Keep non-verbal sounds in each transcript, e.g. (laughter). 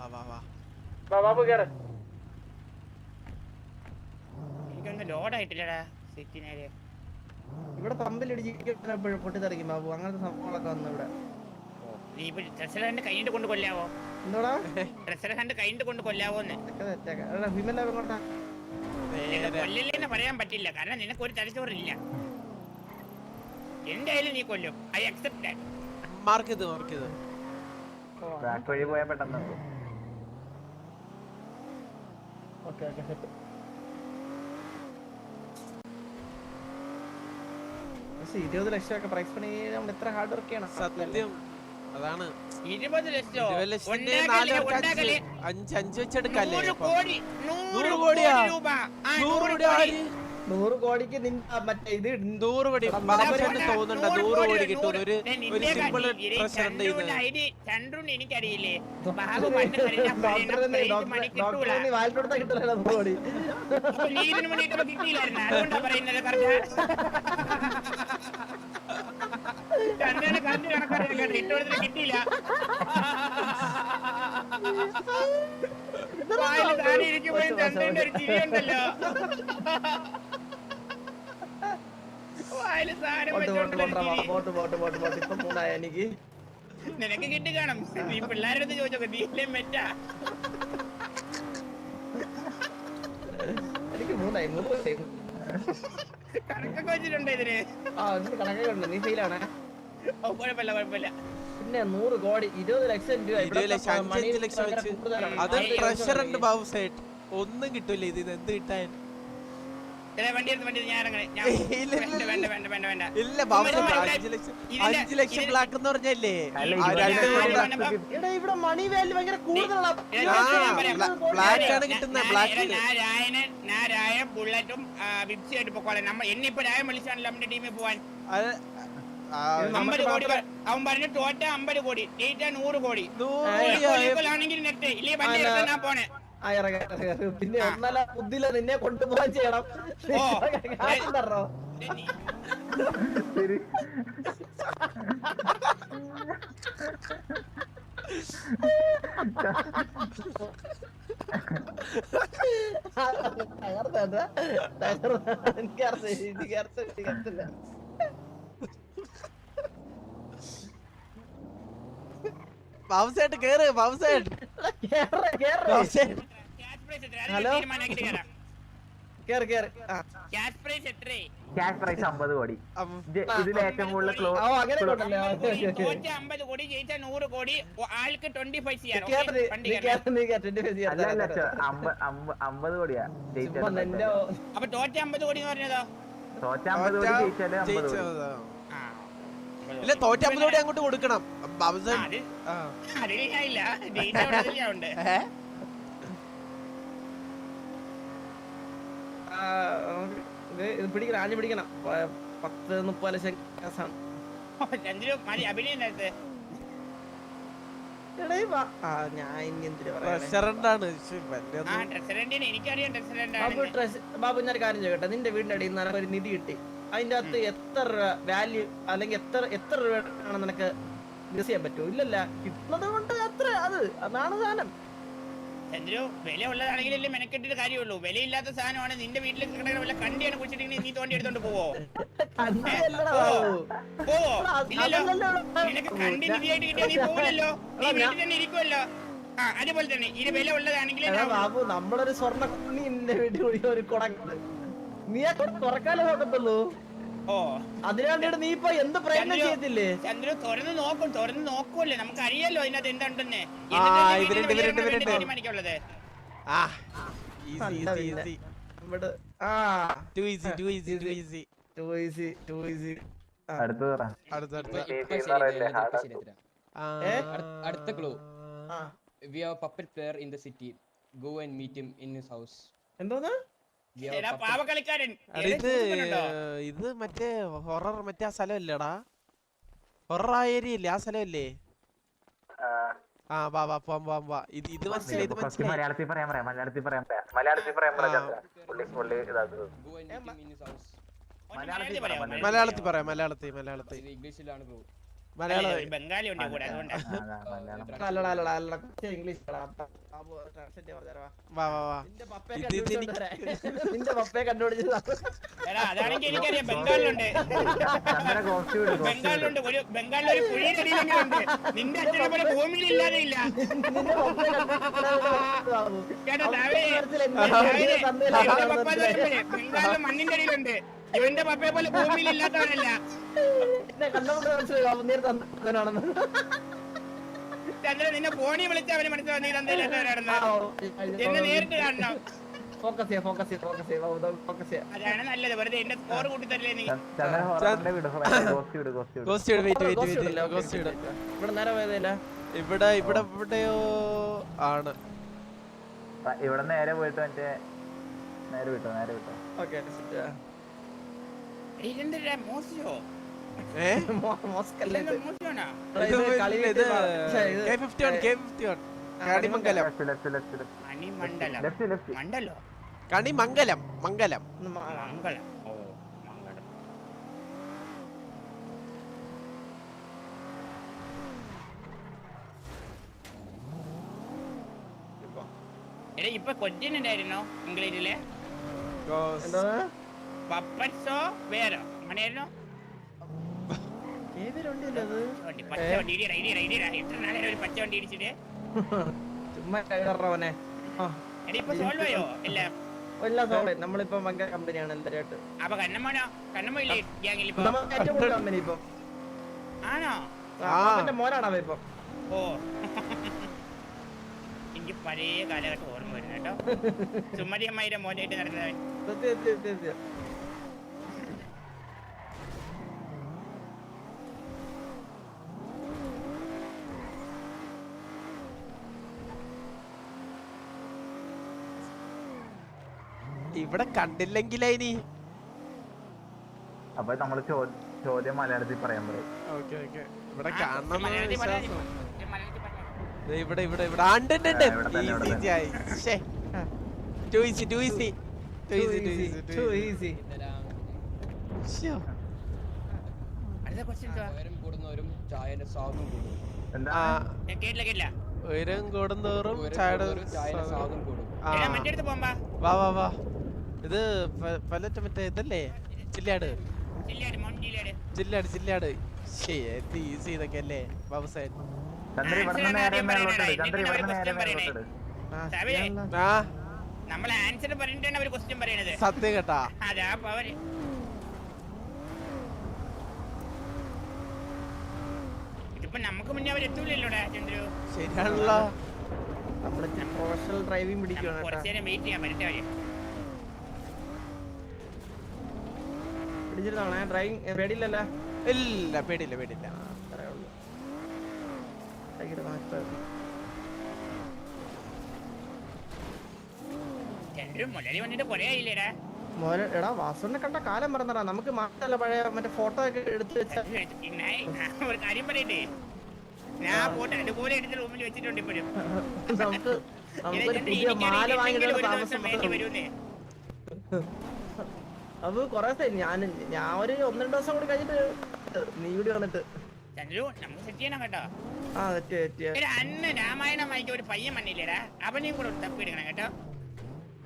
വാ വാ വാ. വാ, ബാബു കേറ്. എനിക്കൊന്ന് ലോഡായിട്ടില്ലടാ സിറ്റി നേരെ ഇവിടെ പമ്പിലിടിച്ച് പൊട്ടിത്തെറിക്കും ബാബു. അങ്ങനത്തെ സംഭവങ്ങളൊക്കെ വന്നു ഇവിടെ. നീ ഇപ്പൊ ഡ്രസ്സർ കണ്ട് കൈയിട്ട് കൊണ്ട് കൊല്ലാവോ? എന്തോടാ? ഡ്രസ്സർ കണ്ട് കൈയിട്ട് കൊണ്ട് കൊല്ലാവോന്ന്. എടാ, വിമല എങ്ങോട്ടാ കൊല്ലില്ലെന്ന് പറയാൻ പറ്റില്ല. കാരണം നിനക്ക് ഒരു തലച്ചോറില്ല എന്തായാലും നീ കൊല്ലും. ഐ അക്സെപ്റ്റ് മാർക്ക് ചെയ്ത് മാർക്ക് ചെയ്ത്. ബാക്ക് വഴി പോയാൽ പെട്ടെന്ന് ഓക്കെ ഓക്കെ സെറ്റ്. ഇരുപത് ലക്ഷം ഒക്കെ പ്രൈസ് പണി നമ്മൾ എത്ര ഹാർഡ് വർക്ക് ചെയ്യണം. സത്യം. അതാണ്. ഇരുപത് ലക്ഷോ? അഞ്ച് അഞ്ച് വെച്ചെടുക്കല്ലേ നൂറ് കോടിയാ? നൂറ് കോടി? നൂറ് കോടിക്ക് മറ്റേ ഇത് നൂറ് കോടി. തോന്നുന്നുണ്ട്. നൂറ് കോടി കോടി, കിട്ടും ഒരു ഒരു സിമ്പിൾ ചന്ദ്രന്റെ എനിക്കറിയില്ലേ? കിട്ടിയില്ല. താഴെ ഇരിക്കുമ്പോഴും ഒരു ചിരി ഉണ്ടല്ലോ. വായിൽ സാധനം പോട്ട് പോട്ട് വെച്ചോണ്ടുള്ള ഒരു പോട്ട് ചിരി. പോട്ട് പോട്ട് പോട്ട് പോട്ട് ഇപ്പൊ മൂന്നായ എനിക്ക്? നിനക്ക് കിട്ടി കാണും. നീ പിള്ളേരുടെ ചോദിച്ചോ നീ ഇല്ലേ മെറ്റാ? എനിക്ക് മൂന്നായി മൂന്ന് കണക്കൊക്കെ വെച്ചിട്ടുണ്ടോ ഇതിന്? ആ ഇതിന് കണക്കൊക്കെ ഉണ്ട്. നീ ഫെയിലാണ് ഓ കുഴപ്പമില്ല കുഴപ്പമില്ല. പിന്നെ നൂറ് കോടി ഇരുപത് ലക്ഷം രൂപ. ഇരുപത് ലക്ഷം അഞ്ച് ലക്ഷം വെച്ച്. അത് ഉണ്ട്. ബാബു ഒന്നും കിട്ടൂല ഇത് ഇത് എന്ത് കിട്ടാൻ ഇതേ വണ്ടി എടുത്ത് വണ്ടി എടുത്ത് ഞാൻ ഇറങ്ങണേ ഞാൻ ഇല്ല, അഞ്ച് ലക്ഷം ബ്ലാക്ക് എന്ന് പറഞ്ഞല്ലേ? ഇവിടെ മണി വാല്യൂ ഭയങ്കര കൂടുതലാണ് ബ്ലാക്ക് ആണ് കിട്ടുന്നത്, ബ്ലാക്ക്. ഞാൻ രായ ബുള്ളറ്റും വിപ്സി ആയിട്ട് പൊക്കോളെ. നമ്മ എന്നെ ഇപ്പൊ രായ വിളിച്ചാണല്ലോ നമ്മുടെ ടീമിൽ പോവാൻ. അമ്പത് കോടി അവൻ പറഞ്ഞു തോറ്റ അമ്പത് കോടി ജയിച്ച നൂറ് കോടി. ആണെങ്കിൽ നെറ്റ് ഇല്ലേ വണ്ടി ഞാൻ പോണേ. പിന്നെ ഒന്നല്ല ബുദ്ധിയില്ല നിന്നെ കൊണ്ടുപോകാൻ ചെയ്യണം തരണോ തകർത്തതാ? തകർത്ത. എനിക്കറിയില്ല. ബാബു സൈഡ് കേറ് ബാബു സൈഡ് ഹലോ? കേറ്, കേറ്. ക്യാഷ് പ്രൈസ് എത്രേ? ക്യാഷ് പ്രൈസ് അമ്പത് കോടി. ഇത് ഇതിൽ ഏറ്റവും കൂടുതൽ ക്ലോ ഓ, അങ്ങനെ കൊണ്ടല്ലേ? ആ, അമ്പത് കോടിയാ. അപ്പൊ തോറ്റ അമ്പത് കോടി എന്ന് പറഞ്ഞതോ? തോറ്റ അമ്പത് കോടി ജയിച്ചാൽ അമ്പത് കോടി. ഇല്ല തോറ്റ അമ്പത് കോടി അങ്ങോട്ട് കൊടുക്കണം ബാബു ആ, സൈഡ് അത് ആ. അതിൽ ഞാൻ ഇല്ല ജയിച്ച ഞാൻ ഉണ്ട് ഏ? ആ, നമുക്ക് ഇത് പിടിക്കണം ആഞ്ഞു പിടിക്കണം. പത്ത് മുപ്പത് ലക്ഷം കേസാണ്. ബാബു ഞാൻ കാര്യം ചോദിക്കട്ടെ. നിന്റെ വീടിന്റെ അടിയിൽ നിന്ന് ഒരു നിധി കിട്ടി. അതിന്റെ അകത്ത് എത്ര വാല്യൂ അല്ലെങ്കിൽ എത്ര എത്ര രൂപ നിനക്ക് യൂസ് ചെയ്യാൻ പറ്റുമോ? ഇല്ലല്ല. കിട്ടുന്നത് കൊണ്ട് അത്ര അത് അതാണ് സാധനം. ചന്ദ്രു വില ഉള്ളതാണെങ്കിലല്ലേ മെനക്കെട്ടിട്ട് കാര്യമുള്ളൂ. വിലയില്ലാത്ത സാധനമാണ് നിന്റെ വീട്ടിൽ കിടക്കുന്ന വല്ല കണ്ടിയാണ് കുടിച്ചിട്ടുണ്ടെങ്കിൽ നീ തോണ്ടി എടുത്തോണ്ട് പോവോ. പോവോ? ഇല്ലല്ലോ. നിനക്ക് കണ്ടി നിധിയായിട്ട് കിട്ടിയാ നീ പോവില്ലല്ലോ. നീ വീട്ടിൽ തന്നെ ഇരിക്കുമല്ലോ ആ അതുപോലെ തന്നെ. ഇത് വില ഉള്ളതാണെങ്കിൽ ബാബു നമ്മളൊരു സ്വർണ കുണ്ണി വീട്ടിൽ ഒരു കുടക്കുണ്ട് നീ ആ തുറക്കാനേ നോക്കത്തുള്ളൂ ഓ. അതിനാണ്ടിട്ട് നീ ഇപ്പൊ എന്ത് പ്രയത്നം ചെയ്യത്തില്ലേ? ചന്ദ്രു തുറന്ന് നോക്കും തുറന്ന് നോക്കൂല്ലേ? നമുക്ക് അറിയാലോ അതിനകത്ത് എന്തുണ്ടെന്ന്. തീരുമാനിക്കുള്ളത് ആ ഈസി ഈസി ഇവിടെ ആ. Too easy too easy too easy too easy too easy അടുത്ത് ക്ലൂ ആ. We have puppet player in the city go and meet him in his house എന്തോന്ന്? പാവക്കളിക്കാരൻ ഇത് ഇത് മറ്റേ ഹൊറർ മറ്റേ ആ സ്ഥലമല്ലേടാ? ഹൊറർ ആ ഏരിയ ഇല്ലേ? ആ സ്ഥലമല്ലേ? ആ. വാ വാ പോവാം പോവാം വാ. ഇത് ഇത് മനസ്സിലായി ഇത് മനസ്സിലായി. മലയാളത്തിൽ പറയാൻ പറയാം മലയാളത്തിൽ പറയാൻ പറയാം. മലയാളത്തിൽ പറയാൻ പറയാം മലയാളത്തിൽ പറയാം മലയാളത്തിൽ മലയാളത്തിൽ ഇത് ഇംഗ്ലീഷിലാണ് ബ്രോ. മലയാളം ബംഗാളി ഉണ്ട് കൂടെ അതുകൊണ്ടാണ് ഇംഗ്ലീഷ് വാ. വാ വാ നിന്റെ പപ്പയെ കണ്ടുപിടിച്ചതാ (laughs) എടാ അതാണെങ്കിൽ എനിക്കറിയാം ബംഗാളിലുണ്ട്. ബംഗാളിലുണ്ട് ഒരു ബംഗാളിൽ ഒരു ഉണ്ട് നിന്റെ അച്ഛനെ പോലെ ഭൂമിയിൽ ഇല്ലാതെ ഇല്ല. കേട്ടോ ബംഗാളിലെ മണ്ണിന്റെ അടിയിലുണ്ട്. ഇവന്റെ പപ്പയെ പോലെ ഭൂമിയിൽ ഇല്ലാത്തവനല്ല. എന്നെ കണ്ടപ്പോൾ മനസ്സിലായി ബാബു നീ തന്നവനാണെന്ന് ചന്ദ്രൻ നിന്നെ ഫോണിൽ വിളിച്ച അവന് മനസ്സിലാവും നീ തന്നില്ലാത്തവരാണെന്ന് എന്നെ നേരിട്ട് കാണണം. ഫോക്കസ് ചെയ്യാം ഫോക്കസ് ചെയ്യാം ഫോക്കസ് ചെയ്യാം ഫോക്കസ് ചെയ്യാം. അതാണ് നല്ലത്. വെറുതെ എന്റെ സ്കോർ കൂട്ടി തരില്ലേ നീ? ഗോസ്റ്റ് ഇട് വെയിറ്റ് വെയിറ്റ് വെയിറ്റ് ഗോസ്റ്റ് ഇട്. ഇവിടെ നേരെ പോയതില്ല ഇവിടെ ഇവിടെ ഇവിടെയോ ആണ്. ഇവിടെ നേരെ പോയിട്ട് മറ്റേ നേരെ വിട്ടോ നേരെ വിട്ടോ. ഓക്കെ മോശോ? (laughs) കണിമംഗലം മംഗലം. മ- മംഗളം ഓ മംഗളം എടാ ഇപ്പൊ കൊച്ചിനുണ്ടായിരുന്നോ ഉണ്ടായിരുന്നോ ഇംഗ്ലീഷിൽ? എന്താണ് പപ്പൻസോ വേറോ അങ്ങനെയായിരുന്നു നമ്മളിപ്പോ ഭയങ്കര കമ്പനിയാണ് എന്തരായിട്ട്. അപ്പൊ കണ്ണമ്മനോ? കണ്ണമ്മ ഇല്ലേ ഏറ്റവും കൂടുതൽ കമ്പനി ഇപ്പൊ. ആണോ? ആ. എന്റെ മോനാണ് ഇപ്പൊ. ഓ. എനിക്ക് പഴയ കാലഘട്ടം ഓർമ്മ വരുന്നു കേട്ടോ. (laughs) സുമതി അമ്മയുടെ മോനായിട്ട് നടന്നവൻ. ഇവിടെ കണ്ടില്ലെങ്കിലേ ഇനി. അപ്പൊ നമ്മൾ ചോദ്യം മലയാളത്തിൽ പറയാൻ പറയും. Okay okay. ഇവിടെ കാണണം ഇവിടെ ഇവിടെ ഇവിടെ. Easy too easy too easy too easy too easy? ഉയരം കൂടുന്നോറും കൂടുന്തോറും ചായന്റെ സ്വാദം- കൂടും. വാ വാ വാ. ഇത് പലറ്റ മറ്റേ ഇതല്ലേ? ചില്ലാട് ചില്ലാട് ചില്ലാട് ഈസി ഇതൊക്കെ അല്ലേ ബാബുസേൻ സത്യം കേട്ടാ. നമുക്ക് മുന്നേ ചന്ദ്രു? ശരിയാണല്ലോ. നമ്മൾ പ്രൊഫഷണൽ ഡ്രൈവിംഗ് പിടിക്കുകയാണ് കേട്ടോ. വെയിറ്റ് ചെയ്യാൻ പറ്റേ ഞാൻ ഡ്രൈവിംഗ് പേടിയില്ലല്ലേ? ഇല്ല പേടിയില്ല പേടിയില്ല. എടാ വാസുവിനെ കണ്ട കാലം പറഞ്ഞടാ നമുക്ക് മാത്രല്ല പഴയ മറ്റേ ഫോട്ടോ ഒക്കെ എടുത്ത് വെച്ച ഒരു കാര്യം പറയട്ടെ. ഞാൻ പോട്ടെ അതുപോലെ എടുത്ത് റൂമിൽ വെച്ചിട്ടുണ്ട് ഇപ്പോഴും. നമുക്ക് നമുക്കൊരു പുതിയ മാല ഇല്ലെങ്കിൽ അത് കൊറേ ദിവസം ഞാൻ ഞാൻ ഒരു ഒന്ന് രണ്ട് ദിവസം കൂടി കഴിഞ്ഞിട്ട് നീ കൂടി വന്നിട്ട്. ചന്ദ്രു നമുക്ക് സെറ്റ് ചെയ്യണം കേട്ടോ. ആ തെറ്റി തെറ്റി എടാ അന്ന് രാമായണം ഒരു പയ്യൻ വന്നില്ലേടാ. അവനെയും കൂടെ തപ്പി കേട്ടോ.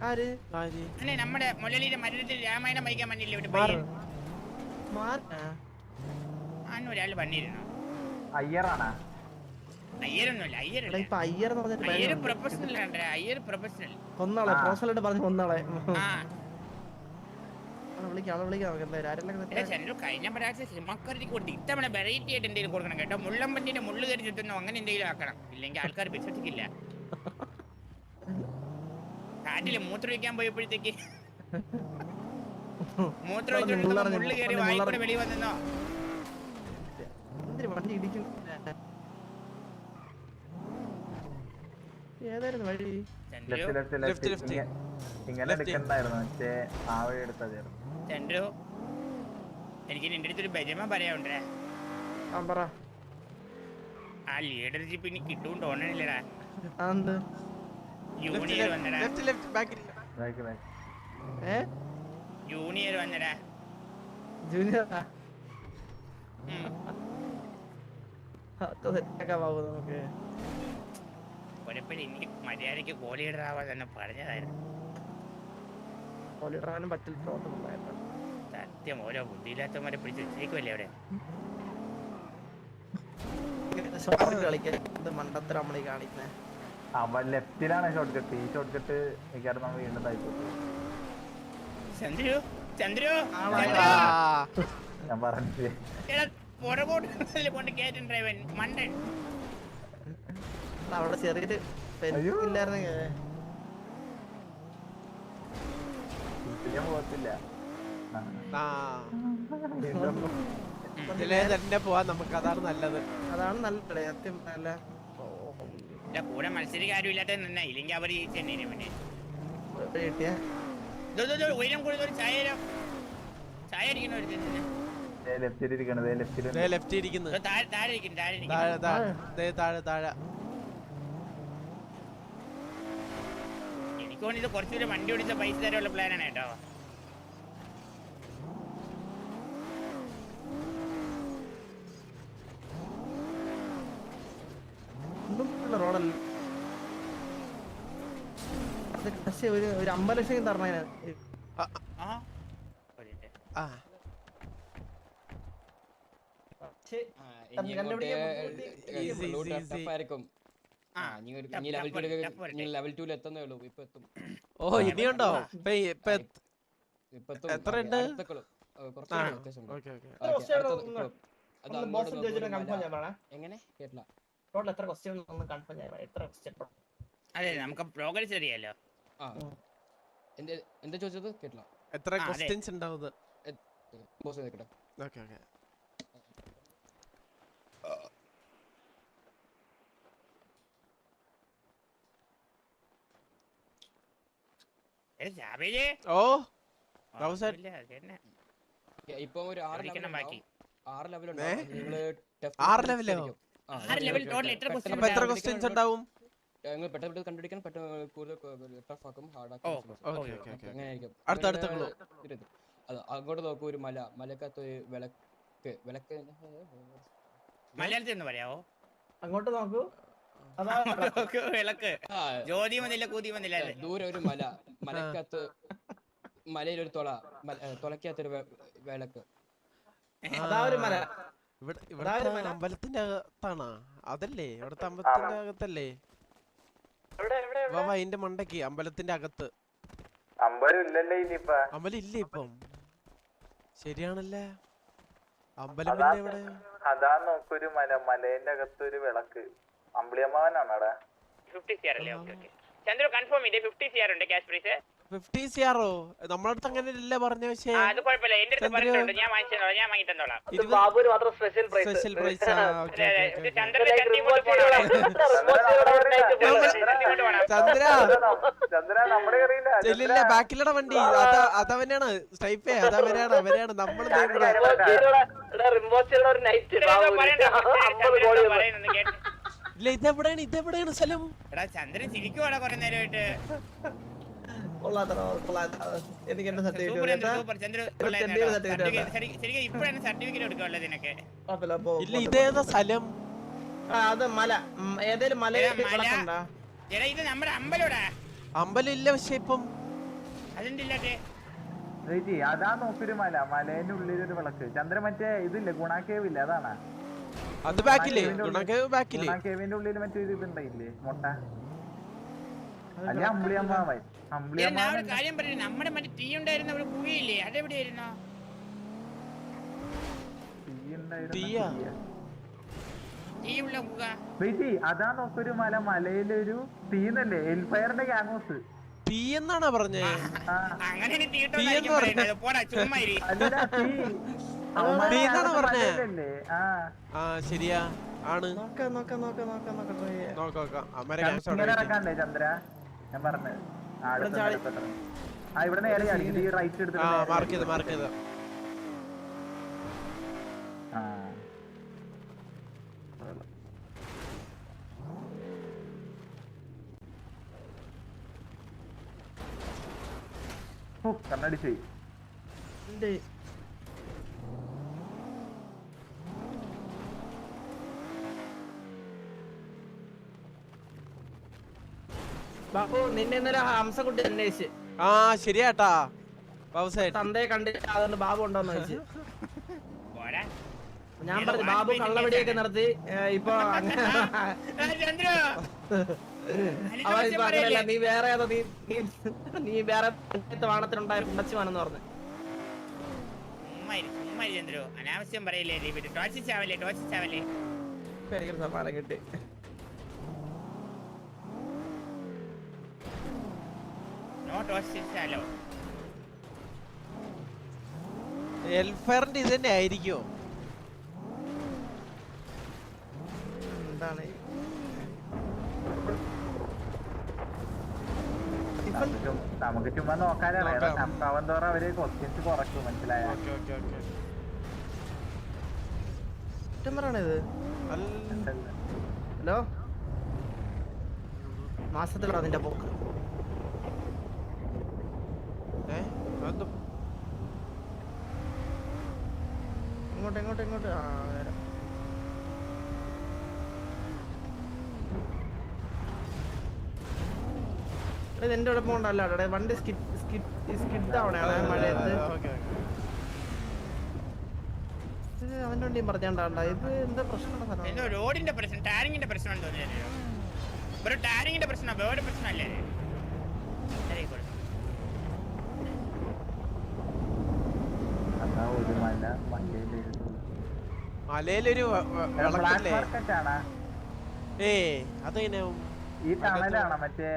ആര്? ആര്? അല്ലെ നമ്മുടെ മുരളിയുടെ മരണത്തിൽ രാമായണം വായിക്കാൻ വന്നില്ലേ ഒരു മാറ്. പയ്യൻ? മാറ് ആ. അന്ന് ഒരാൾ വന്നിരുന്നു. അയ്യറാണാ? അയ്യരൊന്നുമില്ല എടാ അയ്യരല്ല ഇപ്പൊ അയ്യർ എന്ന് പറഞ്ഞിട്ട് പ്രൊഫഷണൽ ആണ് പ്രൊഫഷണൽ കൊന്നാളെ ആ. പ്രൊഫഷണലായിട്ട് പറഞ്ഞ് കൊന്നാളെ ആ അവളെ വിളിക്കാം അവളെ വിളിക്കാം നമുക്ക് എന്തായാലും ആരെല്ലാം എടാ ചന്ദ്രു കഴിഞ്ഞ പ്രാവശ്യം സിമക്കറിക്ക് കൊടുത്ത് ഇത്തവണ വെറൈറ്റി ആയിട്ട് എന്തെങ്കിലും കൊടുക്കണം കേട്ടോ. മുള്ളമ്പന്നിന്റെ മുള്ളു കയറി ചുറ്റുന്നോ അങ്ങനെ എന്തെങ്കിലും ആക്കണം. ഇല്ലെങ്കിൽ ആൾക്കാർ വിശ്വസിക്കില്ല. കാട്ടിൽ മൂത്രമൊഴിക്കാൻ പോയപ്പോഴത്തേക്ക് മൂത്രം ഒഴിച്ചോണ്ട് മുള്ളറിഞ്ഞു, മുള്ളു കയറി. വായിക്കൂടെ വെളി വന്നോ? വണ്ടി ഇടിക്കും ഏതായിരുന്നു വഴി? Left left left. ഇങ്ങനെ. എടുക്കണ്ടായിരുന്നു. മറ്റേ ആ വഴി എടുത്തതായിരുന്നു. ചന്ദ്രു എനിക്ക് നിന്റെ അടുത്തൊരു ബജമ പറയാനുണ്ടേ. ആ പറ. ആ ലീഡർഷിപ്പ് ഇനി കിട്ടും തോന്നണില്ലടാ. ജൂനിയർ വന്നടാ. ലെഫ്റ്റ് ലെഫ്റ്റ് ബാക്കിൽ ബാക്ക് ബാക്ക്. ഏ? ജൂനിയർ വന്നടാ. ജൂനിയർ നമുക്ക്. ഒരപ്പോഴും എനിക്ക് മര്യാദയ്ക്ക് കോളിയിടാവാൻ തന്നെ പറഞ്ഞതായിരുന്നു. കോളിടാനും പറ്റില്ല തോന്നുന്നു. സത്യം ഓരോ ബുദ്ധിയില്ലാത്തവന്മാരെ പിടിച്ച് വെച്ചേക്കുമല്ലേ അവിടെ? അവൻ ലെഫ്റ്റിലാണ് ഷോട്ട് കട്ട് ഈ ഷോട്ട് കട്ട് മിക്കവാറും നമ്മൾ വീണ്ടും തായിപ്പോയി ചന്ദ്രു ചന്ദ്രു ആ, ഞാൻ പറഞ്ഞിട്ട് എടാ പുറകോട്ട് കൊണ്ട് കയറ്റൻ ഡ്രൈവൻ മണ്ടൻ. അവിടെ ചെറിയൊരു ഇല്ലായിരുന്നു. ഇല്ലായിരുന്നെങ്കിൽ ഞാൻ പോകത്തില്ല. തന്നെ പോവാൻ നമുക്ക് അതാണ് നല്ലത്. അതാണ് നല്ല സത്യം നല്ല. കൂടെ മത്സരിക്കാരും ഇല്ലാത്ത ഇല്ലെങ്കിൽ അവർ ഈ ചെന്നൈനെ പിന്നെ. കിട്ടിയ? ഉയരം കൂടുതൽ ചായ അടിക്കണ ഒരു ഇരിക്കണത് ലെഫ്റ്റ് ഇരിക്കുന്നു ദോ, താഴെ താഴെ ഇരിക്കുന്നു താഴെ ഇരിക്കുന്നു. താഴെ താഴെ. ദേ താഴെ. തോന്നുന്നു ഇത് കുറച്ചുകൂടി വണ്ടി ഓടിച്ച പൈസ തരാനുള്ള പ്ലാനാണ് കേട്ടോ ും. റോഡല്ല പക്ഷേ ഒരു ഒരു അമ്പത് ലക്ഷം കണ്ടുപിടിക്കാൻ അങ്ങോട്ട് ബുദ്ധിമുട്ട് easy, route easy, easy. tough ആയിരിക്കും ആ, ആ, ഇനി ഒരു- tough, ഇനി level tough two ലേക്ക് tough വരട്ടെ. ഇനി level two ൽ എത്തുന്നേ ഉള്ളൂ. ഇപ്പൊ എത്തും. ഓ ഇനിയുണ്ടോ? എത്ര- ഉണ്ട്? എങ്ങനെ? കേട്ടില്ല. ടോട്ടൽ എത്ര ക്വസ്റ്റ്യൻ ഒന്ന് കൺഫേം ചെയ്യാൻ എത്ര ക്വസ്റ്റ്യൻ അതെ നമുക്ക് പ്രോഗ്രസ് അറിയാലോ. എന്ത് എന്താ ചോദിച്ചത്? കേട്ടില്ല. എത്ര. ക്വസ്റ്റ്യൻസ് ഉണ്ടാവും ബോസ് കേട്ടെ ഓക്കെ ഓക്കെ. ഓ ഇപ്പൊ ഒരു ആറ് ലെവൽ. ആറ് ലെവൽ ആറ് question അപ്പൊ എത്ര ക്വസ്റ്റ്യൻസ് ഉണ്ടാവും? നിങ്ങൾ പെട്ടെന്ന് പെട്ടെന്ന് കണ്ടുപിടിക്കാൻ പെട്ടെന്ന് കൂടുതൽ ടഫ് ആക്കും ഹാർഡ് ഓ, ആക്കും ഓക്കെ ഓക്കേ, ഓക്കെ ഓക്കെ അങ്ങനെ ആയിരിക്കും. അടുത്ത അടുത്ത. അത് അങ്ങോട്ട് നോക്കൂ ഒരു മല മലക്കകത്ത് ഒരു വിളക്ക് വിളക്ക്. മലയാളത്തിൽ പറയാവോ? അങ്ങോട്ട് നോക്ക്, വിളക്ക്. ജ്യോതി വന്നില്ല കൂതി വന്നില്ല ദൂരെ ഒരു മല. മലക്കകത്ത് (laughs) മലയിലൊരു തുള. മല- ഏ, തുളക്കകത്തൊരു വിളക്ക്. അതാ ഒരു മല. ഇവിടെ ഒരു. അമ്പലത്തിന്റെ അകത്താണോ? അതല്ലേ ഇവിടത്തെ അമ്പലത്തിന്റെ അകത്തല്ലേ? വാ വാ അതിന്റെ മണ്ടക്ക് അമ്പലത്തിന്റെ അകത്ത്. അമ്പലം ഇല്ല ഇപ്പം? ശരിയാണല്ലേ? അമ്പലം പിന്നെ എവിടെ അതാ നോക്കൊരു മല. മലേന്റെ അകത്തൊരു വിളക്ക്. അമ്പിളിയമ്മാവനാണോടാ. ഫിഫ്റ്റി സി ആർ അല്ലേ? ഓക്കെ ഓക്കെ ചന്ദ്രു കൺഫേം ചെയ്തേ ഫിഫ്റ്റി സി ആർ ഉണ്ട് ക്യാഷ് പ്രൈസ് ഫിഫ്റ്റി സിയാറോ നമ്മളടുത്ത് അങ്ങനെ ഇല്ല പറഞ്ഞ പക്ഷേ അത് കുഴപ്പമില്ല. എന്റെ അടുത്ത് പറഞ്ഞിട്ടുണ്ട്. ഞാൻ ഞാൻ വാങ്ങി തന്നോളാം. ഇരുപത് ബാബുവിന് മാത്രം സ്പെഷ്യൽ പ്രൈസ് സ്പെഷ്യൽ പ്രൈസ് അതെ, അതെ. ഇത് ചന്ദ്രന്റെ ചട്ടി കൊണ്ട് പോകണം ചന്ദ്ര ചന്ദ്ര. നമ്മുടെ അറിയില്ല ചെല്ലില്ല ബാക്കിലട വണ്ടി. അത അതവനാണ് സ്റ്റൈപ്പേ അതവനാണ് അവനാണ് നമ്മൾ ഒരു നൈറ്റ് ഇല്ല ഇതെവിടെയാണ് ഇതെവിടെയാണ് സ്ഥലം? എടാ ചന്ദ്രൻ ചിരിക്കുവാടാ കുറെ നേരമായിട്ട്. എനിക്ക് എന്റെ സർട്ടിഫിക്കറ്റ് ഇല്ല ഇതേതാ സ്ഥലം? ആ അത് മല. ഉം, ഏതേലും മലയിൽ ഏ, മല. കിടക്കണ്ടാ എടാ ഇത് നമ്മുടെ അമ്പലോടാ അമ്പലം ഇല്ല പക്ഷെ ഇപ്പം. അതാ നോക്കൊരു മല. മലേന്റെ ഉള്ളിലൊരു വിളക്ക്. ചന്ദ്രൻ മറ്റേ ഇതില്ലേ ഗുണാക്കേവില്ല അതാണ്. അത് ബാക്കില്ലേ ബാക്കില്ലേ ഗുണാക്കേവിന്റെ ഉള്ളിൽ മറ്റേ ഇത് ഇതുണ്ടായില്ലേ? മുട്ട? ഞാൻ ഒരു കാര്യം പറഞ്ഞു നമ്മുടെ മറ്റേ ടീ ഉണ്ടായിരുന്ന ഒരു കുഴിയില്ലേ? അതെവിടെയായിരുന്നോ? തീ ഉണ്ടായിരുന്ന തീയാ? തീയാ. ടീ ഉള്ള പുക ചേച്ചി അതാ നോക്കൊരു മല മലയിലൊരു തീന്നല്ലേ എൽഫയറിന്റെ ഗ്യാങ്ങോസ് തീ എന്നാണോ പറഞ്ഞേ? ആ. അങ്ങനെ ആ. ആ ശരിയാ. ആണ്. നോക്ക നോക്ക നോക്ക നോക്ക നോക്ക try ചെയ്യാം. നോക്കാം നോക്കാം അമ്മരെ ചന്ദ്ര ക്യാൻസർ ഇങ്ങനെ ഇറക്കാണ്ടേ ചന്ദ്ര ഞാൻ പറഞ്ഞത് ആ, അടുത്ത ഇവിടെ ചാടി. സ്ഥലത്ത് ഇറങ്ങ്. ആ ഇവിടെ നേരെ ചാടി ഇത് ഈ റൈറ്റ് ആ എടുത്തിട്ട് മാർക്ക് ചെയ്ത് മാർക്ക് ചെയ്ത് ആ ഓ, കണ്ണടിച്ച് ബാബു നിന്നെ ഇന്നലെ ഹംസക്കുട്ടി അന്വേഷിച്ച് ആ ശരിയാട്ടാ. തന്തയെ കണ്ടിട്ട് അതുകൊണ്ട് ബാബു ഉണ്ടോന്ന് ചോദിച്ചു. ഞാൻ പറഞ്ഞു ബാബു കള്ളവടിയൊക്കെ നടത്തി ഇപ്പൊ പറയല്ലേ? നീ വേറെ ഏതോ നീ നീ- നീ വേറെ വാണത്തിനുണ്ടായ ഉണ്ടച്ചുവാണെന്ന് പറഞ്ഞു. അനാവശ്യം പറയില്ലേ ടോച്ചിച്ചാവല്ലേ ടോച്ചിച്ചാവല്ലേ സമ്മാനം കിട്ടി. നോ ടോച്ചിച്ചാലോ എൽഫയറിന്റെ ഇത് തന്നെ ആയിരിക്കോ എന്താണ് നമുക്ക് ചുമ്മാ നോക്കാനാണ് നോക്കാം. സംഭവം തോറും അവർ ക്വസ്റ്റ്യൻസ് കുറക്കും മനസ്സിലായ? ഓക്കെ ഓക്കെ ഓക്കെ സെപ്റ്റംബറാണ് ഇത് ഹലോ? മാസത്തിലോ അതിന്റെ പോക്ക്. അതെന്ത് ഇങ്ങോട്ട് ഇങ്ങോട്ട് ഇങ്ങോട്ട്. ആ നേരം. ഇത് എന്റെ ഇവിടെ അവിടെ വണ്ടി സ്കിഡ് സ്കിഡ് സ്കിഡ് ആവണേ മഴയത്ത്. Okay okay. ഇത് അവന്റെ വണ്ടിയും പറഞ്ഞാണ്ടാ ഇത് എന്താ പ്രശ്നം റോഡിന്റെ പ്രശ്നം ടാരിങ്ങിന്റെ പ്രശ്നം തോന്നിയല്ലോ ഒരു ടാരിങ്ങിന്റെ പ്രശ്നം വേറെ പ്രശ്നമല്ലേ ശരി, കൊടു. അതാ ഒരു മല മലയിൽ മലയിലൊരു വിളക്കല്ലേ? ഏ അത് ഈ ടണലാണ് മറ്റേ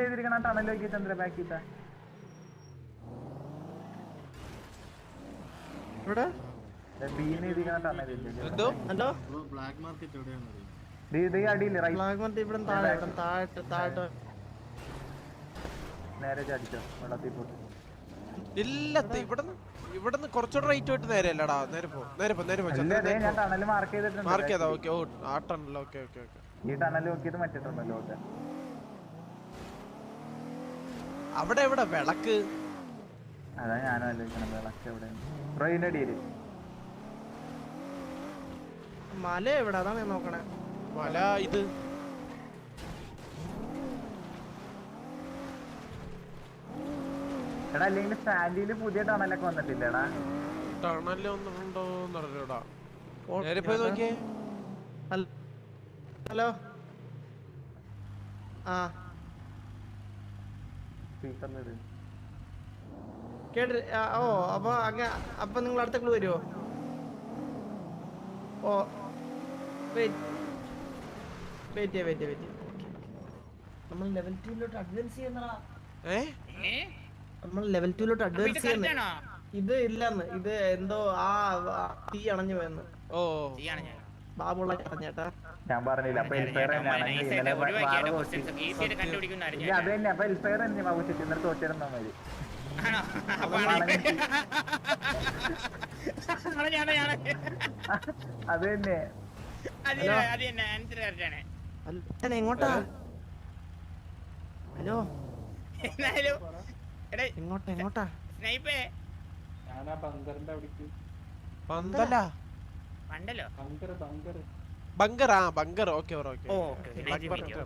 എഴുതിരിക്കണ ടണൽ നേരെ ചാടിച്ചോ വെള്ളത്തിൽ പോട്ട് ഇല്ല ഇവിടുന്ന് ഇവിടുന്ന് കുറച്ചുകൂടെ റേറ്റ് പോയിട്ട് നേരെ അല്ലടാ നേരെ പോ നേരെ പോ നേരെ പോ ഞാൻ ടണൽ മാർക്ക് ചെയ്തിട്ടുണ്ട് മാർക്ക് ചെയ്താ ഓക്കെ ഓ ആ ആട്ടണല്ലോ ഓക്കെ ഓക്കെ ഓക്കെ ഈ ടണൽ നോക്കിയിട്ട് മറ്റിട്ടുണ്ടല്ലോ ഓക്കെ അവിടെ എവിടെ? വിളക്ക്? അതാ ഞാനും ആലോചിക്കണം വിളക്ക് എവിടെ റോയിന്റെ അടിയിൽ. മല എവിടെ? അതാണ് ഞാൻ നോക്കണേ. മല ഇത് എടാ അല്ലെങ്കിൽ സ്റ്റാൻഡിൽ പുതിയ ടണലൊക്കെ വന്നിട്ടില്ലേടാ? ടണൽ ഒന്നുണ്ടോ എന്നറിയൂടാ നോക്കിയേ. ഹലോ? ആ. സ്പീക്കറിലിട് കേട്ട് ഓ അപ്പൊ അങ്ങ അപ്പൊ നിങ്ങൾ അടുത്ത ക്ലൂ വരുമോ ഓ വെയിറ്റ് വെയിറ്റ് വെയിറ്റ് വെയിറ്റ് നമ്മൾ ലെവൽ ടീമിലോട്ട് അഡ്വാൻസ് ചെയ്യുന്നതാ ഏ? നമ്മൾ ലെവൽ ടൂലോട്ട് അഡ്വാൻസ് ചെയ്യുന്നു? ഇത് ഇല്ലെന്ന്. ഇത് എന്തോ ആ തീ അണഞ്ഞു പോയെന്ന്. ഓ. തീ അണഞ്ഞു. ബാബുള്ള പറഞ്ഞേട്ടാ ഞാൻ പറഞ്ഞില്ല. അപ്പൊ എൽഫയർ അത് തന്നെ അപ്പൊ എൽഫയർ തന്നെ ബാബുശെട്ടി ഇന്നലെ തോറ്റിരുന്നാ മതി. അത് തന്നെ. എങ്ങോട്ടാ? ഹലോ. എടേ എങ്ങോട്ടാ എങ്ങോട്ടാ? സ്നൈപ്പേ. പന്തല? പണ്ടല്ലോ ബങ്കർ ആ ബങ്കർ. ഓക്കെ ഓക്കെ ഓ, okay, okay. Black Nice Bucket. video.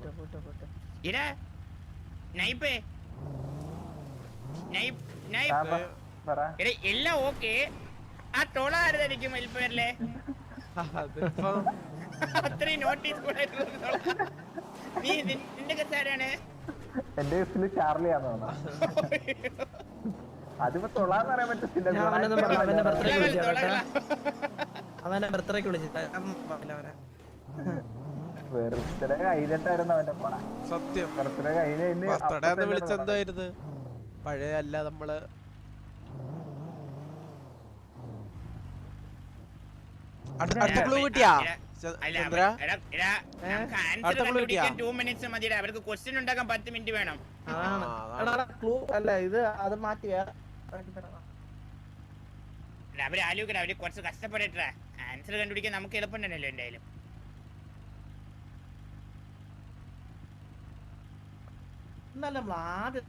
ഇടാ നൈപ്പേ നൈപ്പ് ആ, നൈപ്പ് എടേ എല്ലാം ഓക്കെ. ആ തൊള ആരുതായിരിക്കും അതിപ്പോ അത്രയും നോട്ടീസ് നീ നി- നിന്റെ കസാരാണ് എന്റെ കേസിൽ ചാർലിയാന്ന് തോന്നുന്നു. അതിപ്പോ തൊള്ളാന്ന് പറയാൻ പറ്റത്തില്ല അവന്റെ ബർത്ത്ഡേക്ക് വെറുതെ കഴിഞ്ഞിട്ടായിരുന്നു അവന്റെ പോണ സത്യം. ബർത്ത്ഡേ കഴിഞ്ഞ ബർത്ത്ഡേ പഴയ അല്ല നമ്മൾ. അടുത്ത അടുത്ത ക്ലൂ കിട്ടിയാ? അവർക്ക് ക്വസ്റ്റ്യൻ ഉണ്ടാക്കാൻ പത്ത് മിനിറ്റ് വേണം. ക്ലൂ അല്ല ഇത് അത് അവർ അവർ കുറച്ച് കഷ്ടപ്പെടട്ടെ ആൻസർ കണ്ടുപിടിക്കാൻ നമുക്ക് എളുപ്പമുണ്ടല്ലോ എന്തായാലും. ഇന്നലെ നമ്മൾ ആദ്യം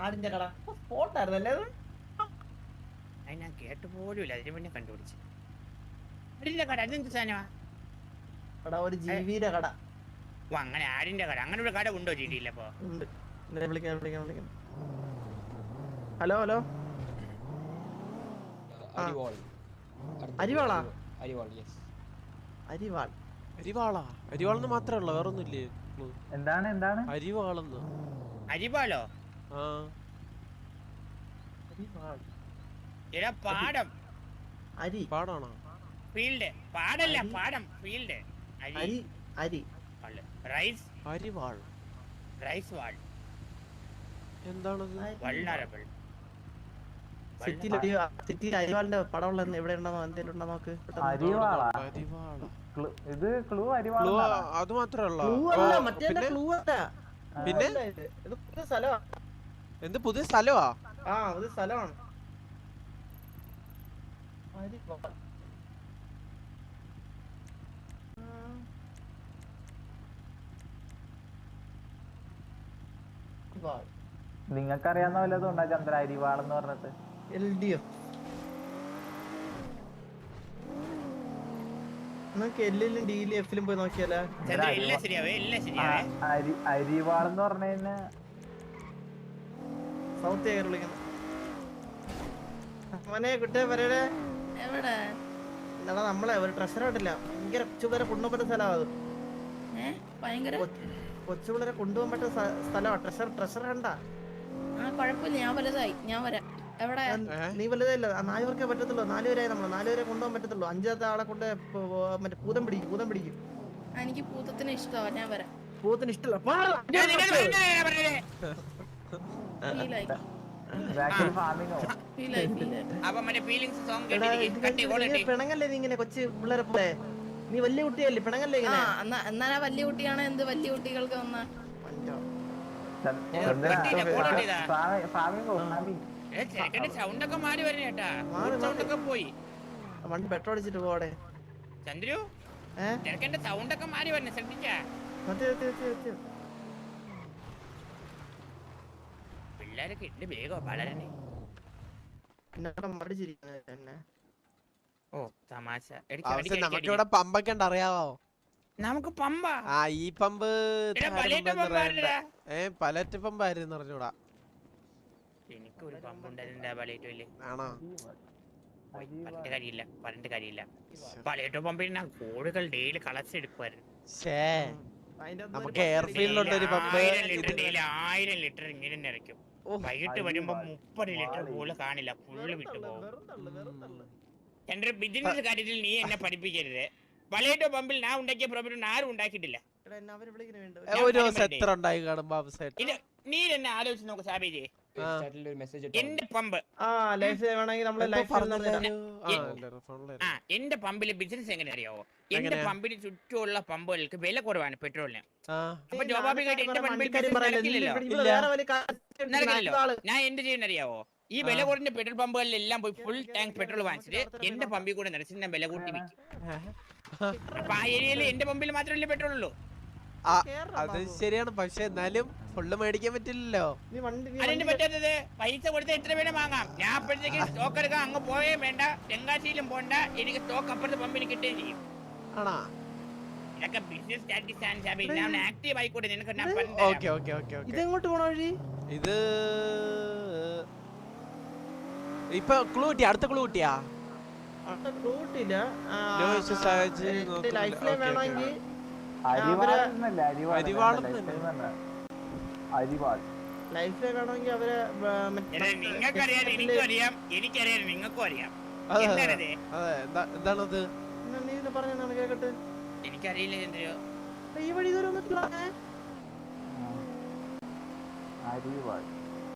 ആടിന്റെ കട. സ്പോട്ടായിരുന്നല്ലേ അത്? അത് ഞാൻ കേട്ടു പോലും ഇല്ല അതിന് മുന്നേ കണ്ടുപിടിച്ചു. ഇല്ല കട. അതെന്ത് സാധനമാ? എടാ ഒരു ജീവിയുടെ കട. ഓ അങ്ങനെ ആരിന്റെ കട. അങ്ങനെ ഒരു കട ഉണ്ടോ ജിഡിയിൽ അപ്പൊ? ഉണ്ട്. ഇന്നെ വിളിക്കാം വിളിക്കാം വിളിക്കാം ഹലോ ഹലോ. അരിവാൾ. അരിവാളാ? അരിവാൾ യെസ് അരിവാൾ. അരിവാളാ? അരിവാളെന്ന് മാത്രമേ ഉള്ളൂ വേറെ ഒന്നുമില്ലേ എന്താണ് എന്താണ്? അരിവാളെന്ന്. അരിവാളോ? ആ. അരിവാൾ. എടാ പാടം. അരി. പാടാണോ? ഫീൽഡ്. പാടല്ല പാടം ഫീൽഡ്. അരി അരി റൈസ് അരിവാൾ റൈസ് വാൾ. എന്താണത്? വൾണറബിൾ സിറ്റിയിൽ അരിവാളിന്റെ പടമുള്ള എവിടെ ഉണ്ടോ എന്തെങ്കിലും ഉണ്ടോ നോക്ക്. ഇത് ക്ലൂ അരിവാള അത് മാത്രമേ Clue അല്ല ഓ, മറ്റേ പിന്നെ? എന്ത് പുതിയ സ്ഥലമാ ആ പുതിയ സ്ഥലമാണ്. അരിവാൾ. നിങ്ങൾക്കറിയാവുന്ന വല്ലതും ഉണ്ടാ ചന്ദ്ര അരിവാൾ എന്ന് പറഞ്ഞിട്ട്? L D F. നമുക്ക് എല്ലിലും ഡിയിലും എഫിലും പോയി നോക്കിയാലോ? അരിവാൾ എന്ന് പറഞ്ഞു കഴിഞ്ഞാൽ സൗത്ത് ഏരിയ വിളിക്കുന്നു. മോനെ കുട്ടിയെ പറയടേ. എവിടെ? നമ്മളെ ഒരു ട്രഷറായിട്ടില്ല ഭയങ്കര കൊണ്ടുപോകാൻ പറ്റുന്ന സ്ഥലമാണ് അത്. ഏ? ഭയങ്കര കൊച്ചുപിള്ളേരെ കൊണ്ടുപോകാൻ പറ്റുന്ന സ്ഥ- സ്ഥലമാണ് ട്രഷർ ട്രഷർ കണ്ട ആ. കുഴപ്പമില്ല. ഞാൻ വലുതായി. ഞാൻ വരാം. എവിടെ? നീ വലുതായില്ല. നാല് പേർക്കേ പറ്റത്തുള്ളൂ. നാലുപേരായി നമ്മൾ നാല് പേരെ കൊണ്ടുപോകാൻ പറ്റത്തുള്ളൂ. അഞ്ചാമത്തെ ആളെ കൊണ്ട് മറ്റേ പൂതം പിടിക്കും. പൂതം പിടിക്കും. എനിക്ക് പൂത്തത്തിന് ഇഷ്ടമാണ് ഞാൻ വരാം. പൂതത്തിന് ഇഷ്ടമല്ല പിണങ്ങല്ലേ നീ ഇങ്ങനെ കൊച്ചു പിള്ളേരെ പോലെ? നീ വലിയ കുട്ടിയല്ലേ? പിണങ്ങല്ലേ ഇങ്ങനെ? എന്നാ വലിയ കുട്ടിയാണ് എന്ത് വലിയ കുട്ടികൾക്ക് വന്ന? സൗണ്ട് ഒക്കെ മാറി സൗണ്ട് ഒക്കെ പോയി. വണ്ടി പെട്രോൾ അടിച്ചിട്ട് പോടെ ചന്ദ്രു ചെറുക്കന്റെ സൗണ്ട് ഒക്കെ മാറി വരണേ ശ്രദ്ധിച്ചാ? പിള്ളേരൊക്കെ ഉണ്ട് വേഗം വളരണേ. പിന്നെ മടിച്ചിരിക്കുന്നത് എന്നെ. ഓ തമാശ. എടിക്ക്, അവസ്ഥ അടിക്ക്, അടിക്ക്, നമുക്ക് അടിക്ക്. ഇവിടെ പമ്പൊക്കെ ഉണ്ട് അറിയാവോ? നമുക്ക് പമ്പ. ആ ഈ പമ്പ് പലേറ്റ് പമ്പ്. ഏ പലറ്റ് പമ്പായിരുന്നു അറിഞ്ഞൂടാ എനിക്ക് ഒരു പമ്പ് ഉണ്ടായിരുന്നില്ല ഇല്ലേ ആണോ പറഞ്ഞിട്ട് കാര്യമില്ല പറഞ്ഞിട്ട് കാര്യമില്ല. പലയിട്ടോ പമ്പിൽ ഞാൻ കോഴികൾ ഡെയിലി കളച്ചെടുക്കുമായിരുന്നു ഷേ അതിന്റെ അകത്ത് നമുക്ക് ഒരു എയർഫീൽഡിലുണ്ട് ഒരു പമ്പ്. ആയിരം ലിറ്റർ ആയിരം ലിറ്റർ ഇങ്ങനെ നിറയ്ക്കും. വൈകിട്ട് വരുമ്പോ മുപ്പത് ലിറ്റർ പോലും കാണില്ല ഫുള്ള് വിട്ടു പോകും എന്റെ ബിസിനസ് കാര്യത്തിൽ നീ എന്നെ പഠിപ്പിക്കരുത്. പലയിട്ടോ പമ്പിൽ ഞാൻ ഉണ്ടാക്കിയ പ്രോബ്ലം ആരും ഉണ്ടാക്കിയിട്ടില്ല. എടാ, എന്നെ അവർ വിളിക്കുന്ന വേണ്ട. ഒരു ദിവസം എത്ര ഉണ്ടായി കാണും ബാബു സേട്ട് ഇത് നീ എന്നെ ആലോചിച്ച് നോക്ക് സാബിജി. ആ. ഒരു മെസ്സേജ് എന്റെ പമ്പ്. ആ എന്റെ പമ്പിലെ ബിസിനസ് എങ്ങനെ അറിയാവോ എന്റെ? പമ്പിന് ചുറ്റുമുള്ള പമ്പുകൾക്ക് വില കുറവാണ് പെട്രോളിന്. അപ്പൊ സ്വാഭാവികമായിട്ട് എന്റെ പമ്പിൽ നടക്കില്ലല്ലോ. ഞാൻ എന്ത് ചെയ്യുന്ന അറിയാവോ? ഈ വില കുറഞ്ഞ പെട്രോൾ പമ്പുകളിലെല്ലാം പോയി ഫുൾ ടാങ്ക് പെട്രോൾ വാങ്ങിച്ചിട്ട് എന്റെ പമ്പിൽ കൂടെ നിറച്ചിട്ട് ഞാൻ വില കൂട്ടി വിൽക്കും. അപ്പൊ ആ ഏരിയയിൽ എന്റെ പമ്പിൽ മാത്രമല്ലേ പെട്രോൾ ഉള്ളൂ. അത് ശരിയാണ് പക്ഷെ എന്നാലും ഫുള്ള് മേടിക്കാൻ പറ്റില്ലല്ലോ. നീ വണ്ടി നീ അതെന്റെ വണ്ടി പറ്റാത്തത് പൈസ കൊടുത്ത് എത്ര വേണം വാങ്ങാം? ഞാൻ അപ്പോഴത്തേക്ക് സ്റ്റോക്ക് എടുക്കാം അങ്ങ് പോയേ വേണ്ട തെങ്കാശിയിലും പോണ്ട എനിക്ക് സ്റ്റോക്ക് അപ്പുറത്തെ പമ്പിന് കിട്ടുകയും ചെയ്യും. ആണോ? ഇതൊക്കെ ബിസിനസ് ആക്റ്റീവ് ആയിക്കോട്ടെ നിനക്ക് ഇതെങ്ങോട്ട് പോണ വഴി? ഇത് ഇപ്പൊ ക്ലൂ കിട്ടിയ? അടുത്ത ക്ലൂ കിട്ടിയാ? എന്താണത്? എനിക്കറിയില്ല ചന്ദ്രയോ ഈ വഴി? അരിവാൾ.